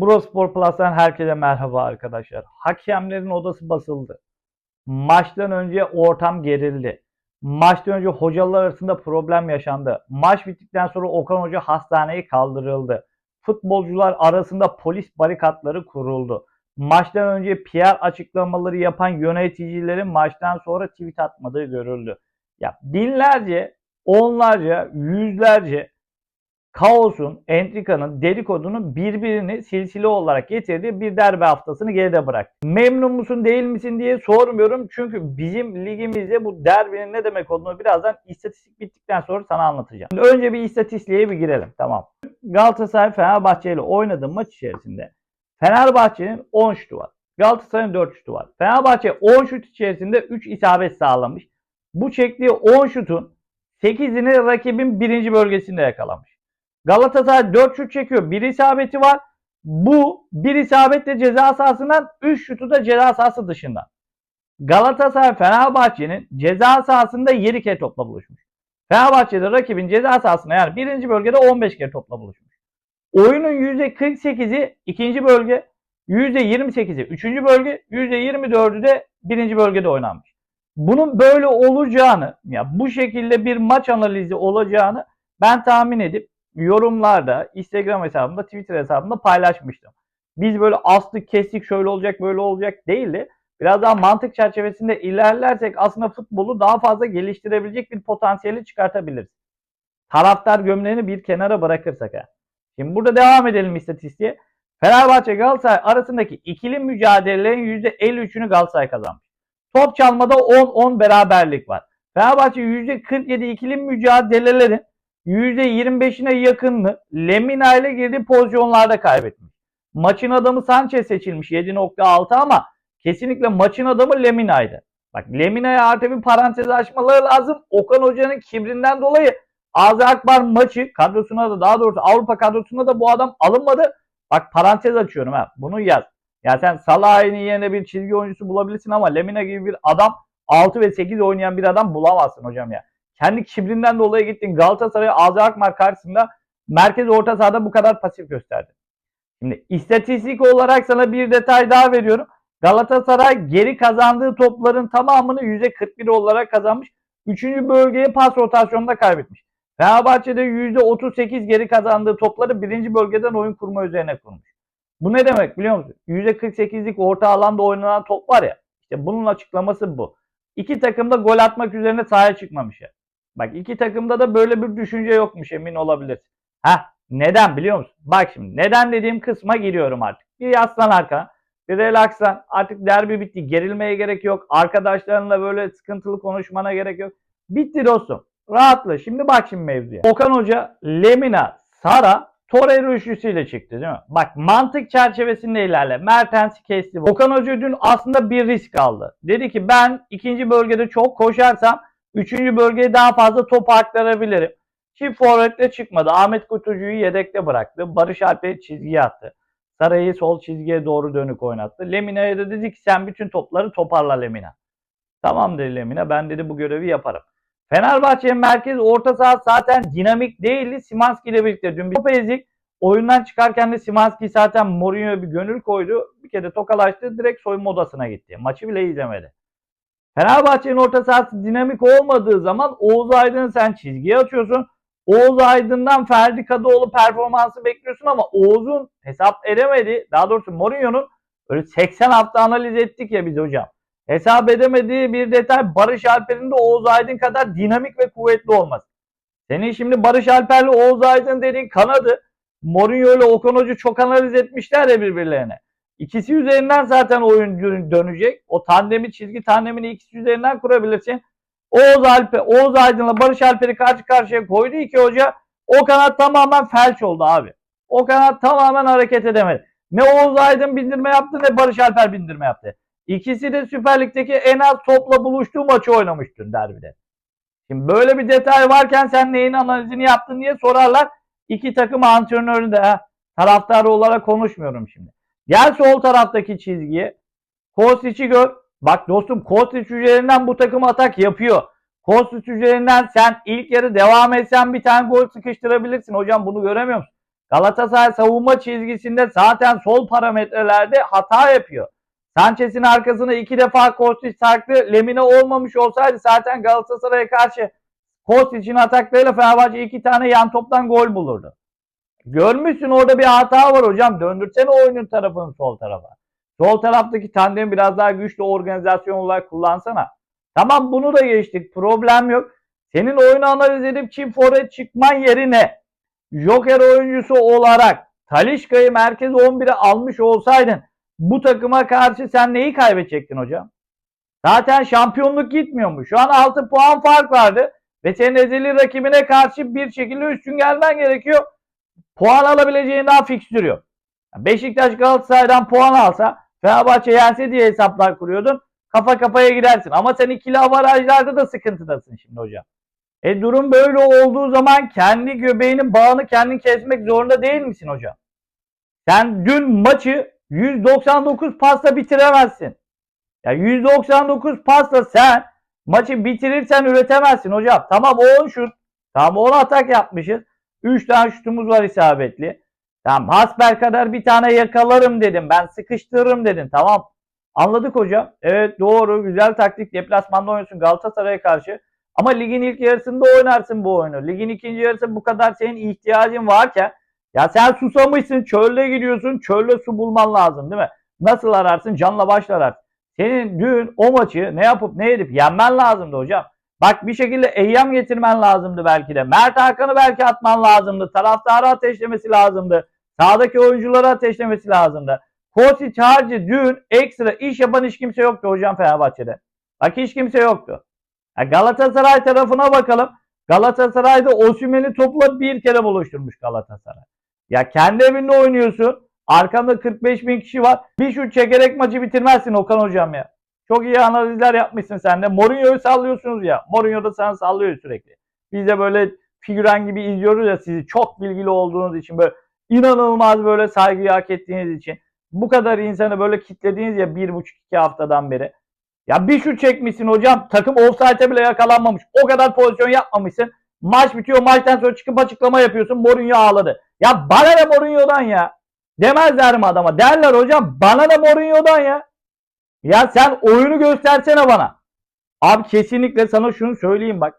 Brospor Plus'tan herkese merhaba arkadaşlar. Hakemlerin odası basıldı. Maçtan önce ortam gerildi. Maçtan önce hocalar arasında problem yaşandı. Maç bittikten sonra Okan Hoca hastaneye kaldırıldı. Futbolcular arasında polis barikatları kuruldu. Maçtan önce PR açıklamaları yapan yöneticilerin maçtan sonra tweet atmadığı görüldü. Ya binlerce, onlarca, yüzlerce kaosun, entrikanın, dedikodunun birbirini silsile olarak getirdiği bir derbi haftasını geride bıraktı. Memnun musun değil misin diye sormuyorum. Çünkü bizim ligimizde bu derbinin ne demek olduğunu birazdan istatistik bittikten sonra sana anlatacağım. Şimdi önce bir istatistiğe bir girelim. Tamam. Galatasaray Fenerbahçe ile oynadığı maç içerisinde Fenerbahçe'nin 10 şutu var. Galatasaray'ın 4 şutu var. Fenerbahçe 10 şut içerisinde 3 isabet sağlamış. Bu çektiği 10 şutun 8'ini rakibin birinci bölgesinde yakalamış. Galatasaray 4 şut çekiyor. Bir isabeti var. Bu bir isabetle ceza sahasından 3 şutu da ceza sahası dışından. Galatasaray Fenerbahçe'nin ceza sahasında 7 kere topla buluşmuş. Fenerbahçe'de rakibin ceza sahasında yani birinci bölgede 15 kere topla buluşmuş. Oyunun %48'i ikinci bölge, %28'i üçüncü bölge, %24'ü de birinci bölgede oynanmış. Bunun böyle olacağını, ya bu şekilde bir maç analizi olacağını ben tahmin edip yorumlarda, Instagram hesabımda, Twitter hesabımda paylaşmıştım. Biz böyle astık kestik şöyle olacak böyle olacak değildi. Biraz daha mantık çerçevesinde ilerlersek aslında futbolu daha fazla geliştirebilecek bir potansiyeli çıkartabiliriz. Taraftar gömleğini bir kenara bırakırsak ha. Şimdi burada devam edelim istatistiğe. Fenerbahçe Galatasaray arasındaki ikili mücadelelerin %53'ünü Galatasaray kazanmış. Top çalmada 10-10 beraberlik var. Fenerbahçe %47 ikili mücadelelerin %25'ine yakınını Lemina ile girdiği pozisyonlarda kaybetmiş. Maçın adamı Sanchez seçilmiş 7.6 ama kesinlikle maçın adamı Lemina'ydı. Bak Lemina'ya artık bir parantez açmaları lazım. Okan Hoca'nın kibrinden dolayı Azi Akbar maçı kadrosuna da daha doğrusu Avrupa kadrosuna da bu adam alınmadı. Bak parantez açıyorum ha. Bunu yaz. Ya sen Salah'ın yerine bir çizgi oyuncusu bulabilirsin ama Lemina gibi bir adam 6 ve 8 oynayan bir adam bulamazsın hocam ya. Kendi kibrinden dolayı gittin Galatasaray'a Azi Akbar karşısında merkez orta sahada bu kadar pasif gösterdi. Şimdi istatistik olarak sana bir detay daha veriyorum. Galatasaray geri kazandığı topların tamamını %41 olarak kazanmış. Üçüncü bölgeye pas rotasyonunda kaybetmiş. Fenerbahçe'de %38 geri kazandığı topları birinci bölgeden oyun kurma üzerine kurmuş. Bu ne demek biliyor musun? %48'lik orta alanda oynanan top var ya. İşte bunun açıklaması bu. İki takım da gol atmak üzerine sahaya çıkmamış ya. Bak iki takımda da böyle bir düşünce yokmuş emin olabilirsin. Ha neden biliyor musun? Bak şimdi neden dediğim kısma giriyorum artık. Bir yaslan arkana. Bir relaxlan. Artık derbi bitti. Gerilmeye gerek yok. Arkadaşlarınla böyle sıkıntılı konuşmana gerek yok. Bitti dostum. Rahatla. Şimdi bak şimdi mevzuya. Okan Hoca, Lemina, Sara, Torreira üçlüsüyle çıktı değil mi? Bak mantık çerçevesinde ilerle. Mertens'i kesti. Okan Hoca dün aslında bir risk aldı. Dedi ki ben ikinci bölgede çok koşarsam üçüncü bölgeye daha fazla top aktarabilirim. Çift forvetle çıkmadı. Ahmet Kutucu'yu yedekte bıraktı. Barış Alper'i çizgiye attı. Saray'ı sol çizgiye doğru dönük oynattı. Lemina'ya da dedi ki sen bütün topları toparla Lemina. Tamam dedi Lemina ben dedi bu görevi yaparım. Fenerbahçe'nin merkez orta saha zaten dinamik değildi. Simanski ile birlikte dün bir top ezik. Oyundan çıkarken de Simanski zaten Mourinho'ya bir gönül koydu. Bir kere tokalaştı. Direkt soyunma odasına gitti. Maçı bile izlemedi. Fenerbahçe'nin orta sahası dinamik olmadığı zaman Oğuz Aydın'ı sen çizgiye atıyorsun. Oğuz Aydın'dan Ferdi Kadıoğlu performansı bekliyorsun ama Oğuz'un hesap edemedi. Daha doğrusu Mourinho'nun böyle 80 hafta analiz ettik ya biz hocam. Hesap edemediği bir detay Barış Alper'in de Oğuz Aydın kadar dinamik ve kuvvetli olması. Senin şimdi Barış Alper'le Oğuz Aydın dediğin kanadı Mourinho ile Okan Hoca çok analiz etmişler ya birbirlerine. İkisi üzerinden zaten oyun dönecek. O tandemi çizgi tandemini ikisi üzerinden kurabilirsin. Oğuz Alper, Oğuz Aydın'la Barış Alper'i karşı karşıya koydu iki hoca. O kanat tamamen felç oldu abi. O kanat tamamen hareket edemedi. Ne Oğuz Aydın bindirme yaptı ne Barış Alper bindirme yaptı. İkisi de Süper Lig'deki en az topla buluştuğu maçı oynamıştın derbide. Şimdi böyle bir detay varken sen neyin analizini yaptın diye sorarlar. İki takım antrenörü de ha, taraftarı olarak konuşmuyorum şimdi. Gel sol taraftaki çizgiye. Kostic'i gör. Bak dostum Kostic üzerinden bu takım atak yapıyor. Kostic üzerinden sen ilk yarı devam etsen bir tane gol sıkıştırabilirsin. Hocam bunu göremiyor musun? Galatasaray savunma çizgisinde zaten sol parametrelerde hata yapıyor. Sanchez'in arkasına iki defa Kostić sarktı. Lemine olmamış olsaydı zaten Galatasaray'a karşı Kostić'in ataklarıyla Fenerbahçe iki tane yan toptan gol bulurdu. Görmüşsün orada bir hata var hocam. Döndürsene oyunun tarafını sol tarafa. Sol taraftaki tandemi biraz daha güçlü organizasyon olarak kullansana. Tamam bunu da geçtik. Problem yok. Senin oyunu analiz edip çift forvet çıkman yerine Joker oyuncusu olarak Talişka'yı merkez 11'e almış olsaydın bu takıma karşı sen neyi kaybedecektin hocam? Zaten şampiyonluk gitmiyormuş. Şu an 6 puan fark vardı ve senin ezeli rakibine karşı bir şekilde üstün gelmen gerekiyor. Puan alabileceğin daha fikstür yok. Beşiktaş Galatasaray'dan puan alsa Fenerbahçe yense diye hesaplar kuruyordun. Kafa kafaya gidersin. Ama sen ikili avarajlarda da sıkıntıdasın şimdi hocam. E durum böyle olduğu zaman kendi göbeğinin bağını kendin kesmek zorunda değil misin hocam? Sen dün maçı 199 pasla bitiremezsin. Ya 199 pasla sen maçı bitirirsen üretemezsin hocam. Tamam 10 şut. Tamam 10 atak yapmışız. 3 tane şutumuz var isabetli. Tamam hasbel kadar bir tane yakalarım dedim. Ben sıkıştırırım dedin. Tamam. Anladık hocam. Evet doğru. Güzel taktik. Deplasmanda oynuyorsun Galatasaray'a karşı. Ama ligin ilk yarısında oynarsın bu oyunu. Ligin ikinci yarısı bu kadar senin ihtiyacın varken ya sen susamışsın, çölde gidiyorsun, çölde su bulman lazım değil mi? Nasıl ararsın? Canla başla ararsın. Senin dün o maçı ne yapıp ne edip yenmen lazımdı hocam. Bak bir şekilde eyyam getirmen lazımdı belki de. Mert Hakan'ı belki atman lazımdı. Taraftarı ateşlemesi lazımdı. Sağdaki oyuncuları ateşlemesi lazımdı. Kosic harcı dün ekstra iş yapan hiç kimse yoktu hocam Fenerbahçe'de. Bak hiç kimse yoktu. Ya Galatasaray tarafına bakalım. Galatasaray'da Osimhen'i topla bir kere buluşturmuş Galatasaray. Ya kendi evinde oynuyorsun. Arkanda 45 bin kişi var. Bir şut çekerek maçı bitirmezsin Okan hocam ya. Çok iyi analizler yapmışsın sen de. Mourinho'yu sallıyorsunuz ya. Mourinho da sana sallıyor sürekli. Biz de böyle figüran gibi izliyoruz ya sizi. Çok bilgili olduğunuz için böyle inanılmaz böyle saygıyı hak ettiğiniz için. Bu kadar insanı böyle kitlediğiniz ya bir buçuk iki haftadan beri. Ya bir şut çekmişsin hocam. Takım offside'e bile yakalanmamış. O kadar pozisyon yapmamışsın. Maç bitiyor. Maçtan sonra çıkıp açıklama yapıyorsun. Mourinho ağladı. Ya bana ne Mourinho'dan ya? Demezler mi adama? Derler hocam bana ne Mourinho'dan ya? Ya sen oyunu göstersene bana. Abi kesinlikle sana şunu söyleyeyim bak.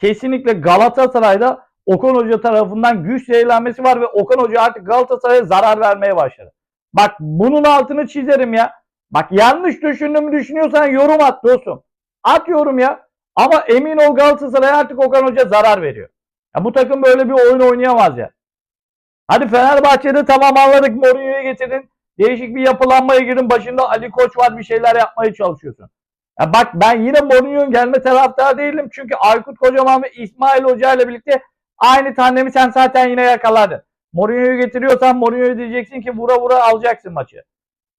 Kesinlikle Galatasaray'da Okan Hoca tarafından güç zehirlenmesi var ve Okan Hoca artık Galatasaray'a zarar vermeye başladı. Bak bunun altını çizerim ya. Bak yanlış düşündüğümü düşünüyorsan yorum at dostum. At yorum ya. Ama emin ol Galatasaray artık Okan Hoca zarar veriyor. Ya bu takım böyle bir oyun oynayamaz ya. Hadi Fenerbahçe'de tamam anladık Mourinho'yu getirdin. Değişik bir yapılanmaya girin. Başında Ali Koç var bir şeyler yapmaya çalışıyorsun. Ya bak ben yine Mourinho'nun gelme taraftarı değilim. Çünkü Aykut Kocaman ve İsmail Hoca ile birlikte aynı tandemi sen zaten yine yakaladın. Mourinho'yu getiriyorsan Mourinho'yu diyeceksin ki vura vura alacaksın maçı.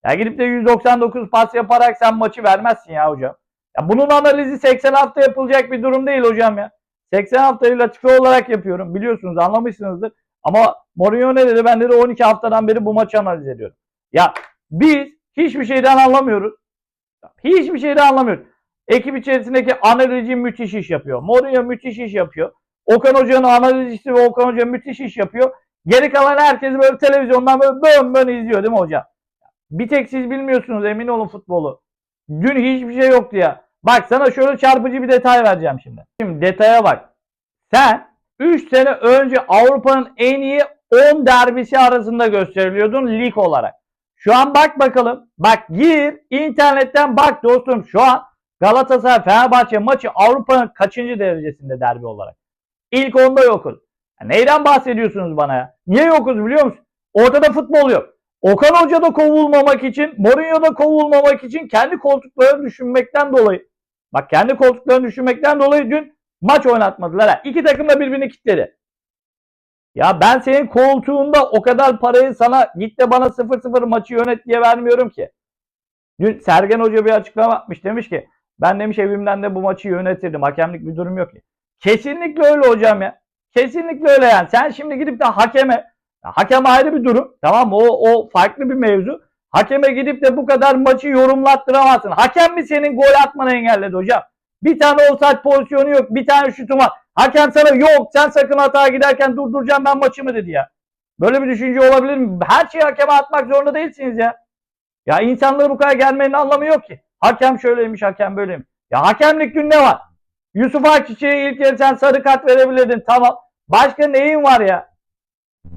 Ya gidip de 199 pas yaparak sen maçı vermezsin ya hocam. Ya bunun analizi 80 hafta yapılacak bir durum değil hocam ya. 80 haftayı latife olarak yapıyorum. Biliyorsunuz anlamışsınızdır. Ama Mourinho ne dedi? Ben dedi 12 haftadan beri bu maçı analiz ediyorum. Ya biz hiçbir şeyden anlamıyoruz. Hiçbir şeyden anlamıyoruz. Ekip içerisindeki analizci müthiş iş yapıyor. Mourinho müthiş iş yapıyor. Okan Hoca'nın analizcisi ve Okan Hoca müthiş iş yapıyor. Geri kalan herkes böyle televizyondan böyle bön bön izliyor değil mi hocam? Bir tek siz bilmiyorsunuz emin olun futbolu. Dün hiçbir şey yoktu ya. Bak sana şöyle çarpıcı bir detay vereceğim şimdi. Şimdi detaya bak. Sen 3 sene önce Avrupa'nın en iyi 10 derbisi arasında gösteriliyordun lig olarak. Şu an bak bakalım. Bak gir internetten bak dostum şu an Galatasaray Fenerbahçe maçı Avrupa'nın kaçıncı derecesinde derbi olarak? İlk onda yokuz. Neyden bahsediyorsunuz bana ya? Niye yokuz biliyor musun? Ortada futbol yok. Okan Hoca da kovulmamak için, Mourinho da kovulmamak için kendi koltuklarını düşünmekten dolayı. Bak kendi koltuklarını düşünmekten dolayı dün maç oynatmadılar. İki takım da birbirini kilitledi. Ya ben senin koltuğunda o kadar parayı sana git de bana 0-0 maçı yönet diye vermiyorum ki. Dün Sergen Hoca bir açıklama yapmış demiş ki ben demiş evimden de bu maçı yönetirdim. Hakemlik bir durum yok ki. Kesinlikle öyle hocam ya. Kesinlikle öyle yani. Sen şimdi gidip de hakeme hakem ayrı bir durum. Tamam? O, o farklı bir mevzu. Hakeme gidip de bu kadar maçı yorumlattıramazsın. Hakem mi senin gol atmanı engelledi hocam? Bir tane offside pozisyonu yok. Bir tane şutum var. Hakem sana yok sen sakın hata giderken durduracağım ben maçımı dedi ya. Böyle bir düşünce olabilir mi? Her şeyi hakeme atmak zorunda değilsiniz ya. Ya insanları bu kadar gelmenin anlamı yok ki. Hakem şöyleymiş, hakem böyleymiş. Ya hakemlik gün ne var? Yusuf Akçiçek'e ilk yarı sen sarı kart verebilirdin. Tamam. Başka neyin var ya?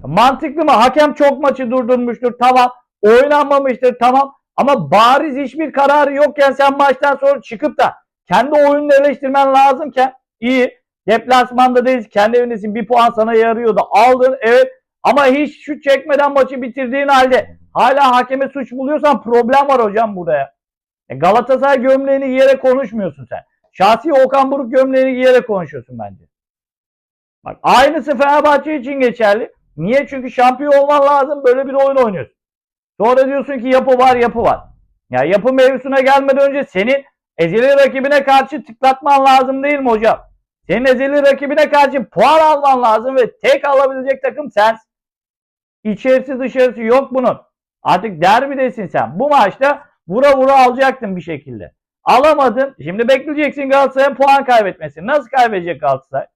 Mantıklı mı? Hakem çok maçı durdurmuştur. Tamam. Oynanmamıştır. Tamam. Ama bariz hiçbir kararı yokken sen maçtan sonra çıkıp da kendi oyununu eleştirmen lazımken iyi. Deplasmanda değiliz. Kendi evindesin. Bir puan sana yarıyordu. Aldın. Evet. Ama hiç şut çekmeden maçı bitirdiğin halde hala hakeme suç buluyorsan problem var hocam burada ya. E Galatasaray gömleğini giyerek konuşmuyorsun sen. Şahsi Okan Buruk gömleğini giyerek konuşuyorsun bence. Bak aynısı Fenerbahçe için geçerli. Niye? Çünkü şampiyon olman lazım. Böyle bir oyun oynuyorsun. Sonra diyorsun ki yapı var yapı var. Ya yapı mevzusuna gelmeden önce senin ezeli rakibine karşı tıklatman lazım değil mi hocam? Senin ezeli rakibine karşı puan alman lazım ve tek alabilecek takım sensin. İçerisi dışarısı yok bunun. Artık derbidesin sen. Bu maçta vura vura alacaktın bir şekilde. Alamadın. Şimdi bekleyeceksin Galatasaray'ın puan kaybetmesini. Nasıl kaybedecek Galatasaray?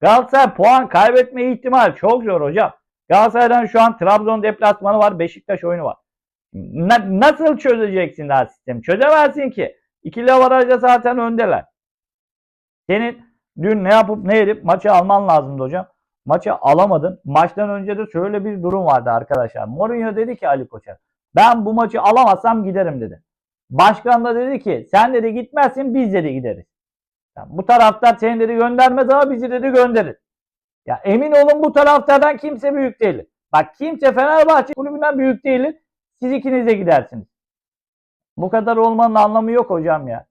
Galatasaray puan kaybetme ihtimali çok zor hocam. Galatasaray'dan şu an Trabzon deplasmanı var. Beşiktaş oyunu var. Na- nasıl çözeceksin daha sistemi? Çözemezsin ki. İkili avarajda zaten öndeler. Senin dün ne yapıp ne edip maçı alman lazımdı hocam. Maçı alamadın. Maçtan önce de şöyle bir durum vardı arkadaşlar. Mourinho dedi ki Ali Koç'a ben bu maçı alamazsam giderim dedi. Başkan da dedi ki sen dedi gitmezsin biz dedi gideriz. Yani bu taraftar seni dedi göndermez ama bizi dedi gönderir. Ya emin olun bu taraftardan kimse büyük değil. Bak kimse Fenerbahçe kulübünden büyük değil. Siz ikiniz de gidersiniz. Bu kadar olmanın anlamı yok hocam ya.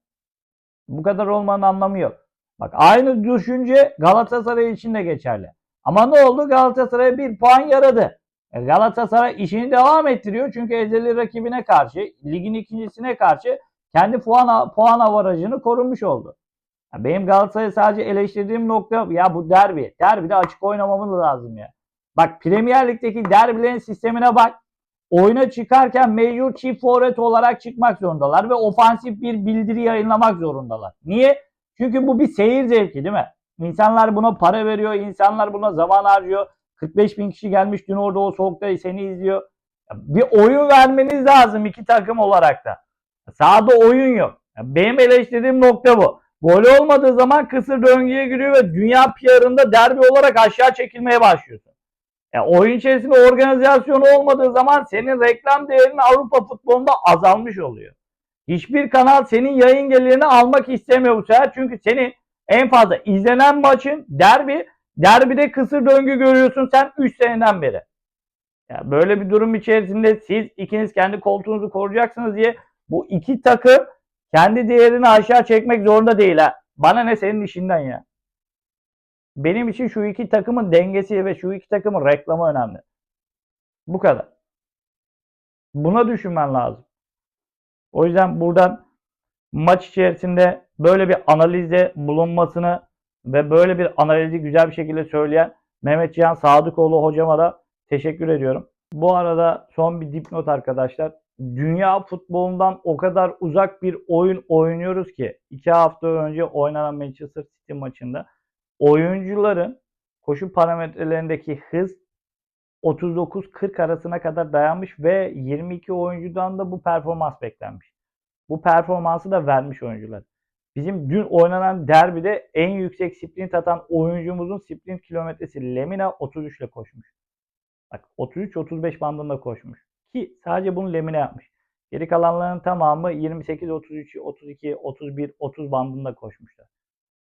Bu kadar olmanın anlamı yok. Bak aynı düşünce Galatasaray için de geçerli. Ama ne oldu? Galatasaray bir puan yaradı. E, Galatasaray işini devam ettiriyor. Çünkü ezeli rakibine karşı, ligin ikincisine karşı kendi puan puan avarajını korumuş oldu. Benim Galatasaray'ı sadece eleştirdiğim nokta ya bu derbi. Derbide açık oynamamız lazım ya. Bak Premier Lig'deki derbilerin sistemine bak. Oyuna çıkarken mecbur çift forvet olarak çıkmak zorundalar ve ofansif bir bildiri yayınlamak zorundalar. Niye? Çünkü bu bir seyir zevki değil mi? İnsanlar buna para veriyor, insanlar buna zaman harcıyor. 45 bin kişi gelmiş dün orada o soğukta seni izliyor. Bir oyun vermeniz lazım iki takım olarak da. Sahada oyun yok. Benim eleştirdiğim nokta bu. Gol olmadığı zaman kısır döngüye giriyor ve dünya PR'ında derbi olarak aşağı çekilmeye başlıyorsun. Yani oyun içerisinde organizasyonu olmadığı zaman senin reklam değerin Avrupa futbolunda azalmış oluyor. Hiçbir kanal senin yayın gelirini almak istemiyor bu sefer. Çünkü senin en fazla izlenen maçın derbi. Derbide kısır döngü görüyorsun sen 3 seneden beri. Yani böyle bir durum içerisinde siz ikiniz kendi koltuğunuzu koruyacaksınız diye bu iki takım kendi değerini aşağı çekmek zorunda değil ha. Bana ne senin işinden ya. Benim için şu iki takımın dengesi ve şu iki takımın reklamı önemli. Bu kadar. Buna düşünmen lazım. O yüzden buradan maç içerisinde böyle bir analizde bulunmasını ve böyle bir analizi güzel bir şekilde söyleyen Mehmet Cihan Sadıkoğlu hocama da teşekkür ediyorum. Bu arada son bir dipnot arkadaşlar. Dünya futbolundan o kadar uzak bir oyun oynuyoruz ki iki hafta önce oynanan Manchester City maçında oyuncuların koşu parametrelerindeki hız 39-40 arasına kadar dayanmış ve 22 oyuncudan da bu performans beklenmiş. Bu performansı da vermiş oyuncular. Bizim dün oynanan derbide en yüksek sprint atan oyuncumuzun sprint kilometresi Lemina 33 ile koşmuş. Bak 33-35 bandında koşmuş. Ki sadece bunu Lemina yapmış. Geri kalanların tamamı 28, 33, 32, 31, 30 bandında koşmuşlar.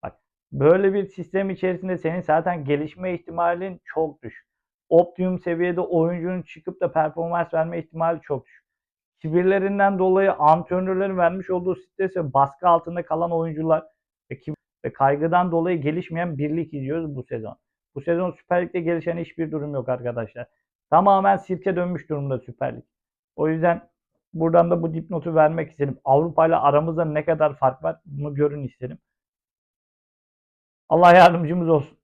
Bak böyle bir sistem içerisinde senin zaten gelişme ihtimalin çok düşük. Optimum seviyede oyuncunun çıkıp da performans verme ihtimali çok düşük. Kibirlerinden dolayı antrenörlerin vermiş olduğu stres ve baskı altında kalan oyuncular ve, kib- ve kaygıdan dolayı gelişmeyen birlik izliyoruz bu sezon. Bu sezon Süper Lig'de gelişen hiçbir durum yok arkadaşlar. Tamamen sirke dönmüş durumda Süper Lig. O yüzden buradan da bu dipnotu vermek istedim. Avrupa ile aramızda ne kadar fark var bunu görün istedim. Allah yardımcımız olsun.